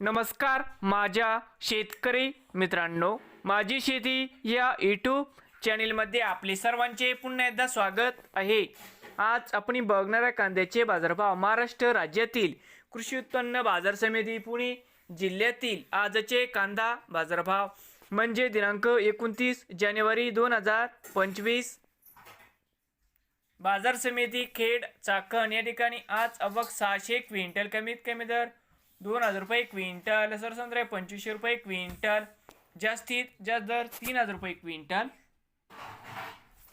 नमस्कार माझ्या शेतकरी मित्रांनो. माझी शेती या यूट्यूब चॅनेलमध्ये आपले सर्वांचे पुन्हा एकदा स्वागत आहे. आज आपण बघणाऱ्या कांद्याचे बाजारभाव महाराष्ट्र राज्यातील कृषी उत्पन्न बाजार समिती पुणे जिल्ह्यातील आजचे कांदा बाजारभाव म्हणजे दिनांक एकोणतीस जानेवारी दोन हजार पंचवीस. बाजार समिती खेड चाकण या ठिकाणी आज अवघ सहाशे क्विंटल कमीत कमी दर दोन हजार रुपये क्विंटल सरसंद्रे पंचवीसशे रुपये क्विंटल जास्तीत जास्त दर तीन हजार रुपये क्विंटल.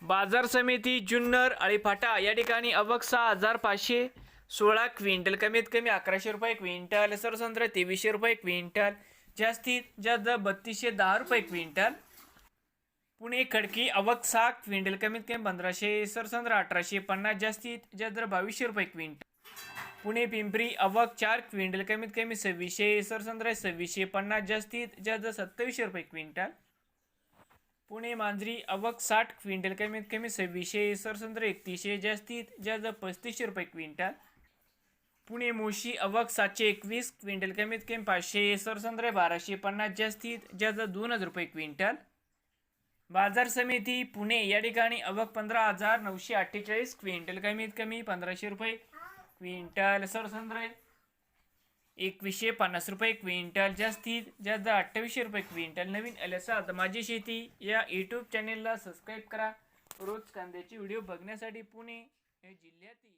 बाजार समिती जुन्नर अळीफाटा या ठिकाणी अवक सहा हजार पाचशे सोळा क्विंटल कमीत कमी अकराशे रुपये क्विंटल सरसंद्र तेवीसशे रुपये क्विंटल जास्तीत जास्त दर बत्तीसशे दहा रुपये क्विंटल. पुणे खडकी अवक साग क्विंटल कमीत कमी पंधराशे सरसंद्र अठराशे पन्नास जास्तीत जास्त बावीसशे रुपये क्विंटल. पुणे पिंपरी अवक चार क्विंटल कमीत कमी सव्वीसशे सरसंद्र सव्वीसशे पन्नास जास्तीत जास्त सत्तावीसशे रुपये क्विंटल. पुणे मांजरी अवक साठ क्विंटल कमीत कमी सव्वीसशे सरसंद्र एकतीसशे जास्तीत जास्त पस्तीसशे रुपये क्विंटल. पुणे मोशी अवक सातशे एकवीस क्विंटल कमीत कमी पाचशे सरसंद्र बाराशे पन्नास जास्तीत जास्त दोन हजार रुपये क्विंटल. बाजार समिती पुणे या ठिकाणी अवक पंधरा हजार नऊशे अठ्ठेचाळीस. क्विंटल कमीत कमी पंधराशे रुपये. क्विंटल सरसंद्र एकवीसशे पन्नास रुपये. क्विंटल जास्तीत जास्त अठ्ठावीसशे रुपये. क्विंटल नवीन आल्याचा माझी शेती. या यूट्यूब चॅनेलला सबस्क्राईब करा. रोज कांद्याचे व्हिडिओ बघण्यासाठी पुणे हे जिल्ह्यातील